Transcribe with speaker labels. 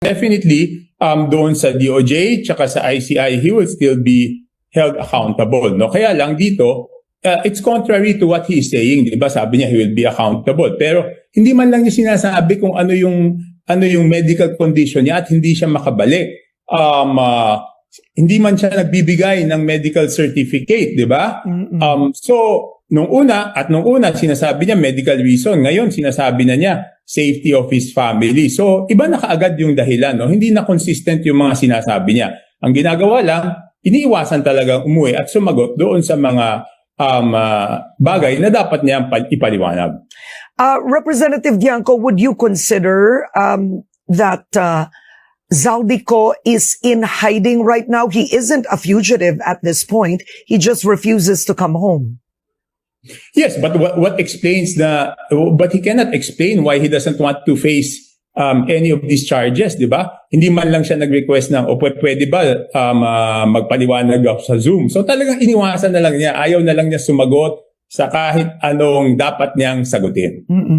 Speaker 1: definitely um, doon sa DOJ tsaka sa ICI, he will still be held accountable. No? Kaya lang dito, uh, it's contrary to what he is saying. Di ba? Sabi niya he will be accountable. Pero hindi man lang niya sinasabi kung ano yung ano yung medical condition niya at hindi siya makabalik. Um, uh, hindi man siya nagbibigay ng medical certificate, di ba? Um, so, nung una, at nung una, sinasabi niya medical reason. Ngayon, sinasabi na niya safety of his family. So, iba na kaagad yung dahilan. No? Hindi na consistent yung mga sinasabi niya. Ang ginagawa lang, iniiwasan talagang umuwi at sumagot doon sa mga um, ah, bagay na dapat niya ipaliwanag.
Speaker 2: Uh, Representative Dianco, would you consider um, that uh, Zaldico is in hiding right now? He isn't a fugitive at this point. He just refuses to come home.
Speaker 1: Yes, but what, what explains the, but he cannot explain why he doesn't want to face um, any of these charges, di ba? Hindi man lang siya nag-request ng, o pwede, ba um, ah, magpaliwanag ako sa Zoom? So talagang iniwasan na lang niya, ayaw na lang niya sumagot sa kahit anong dapat niyang sagutin.
Speaker 2: Mm-mm.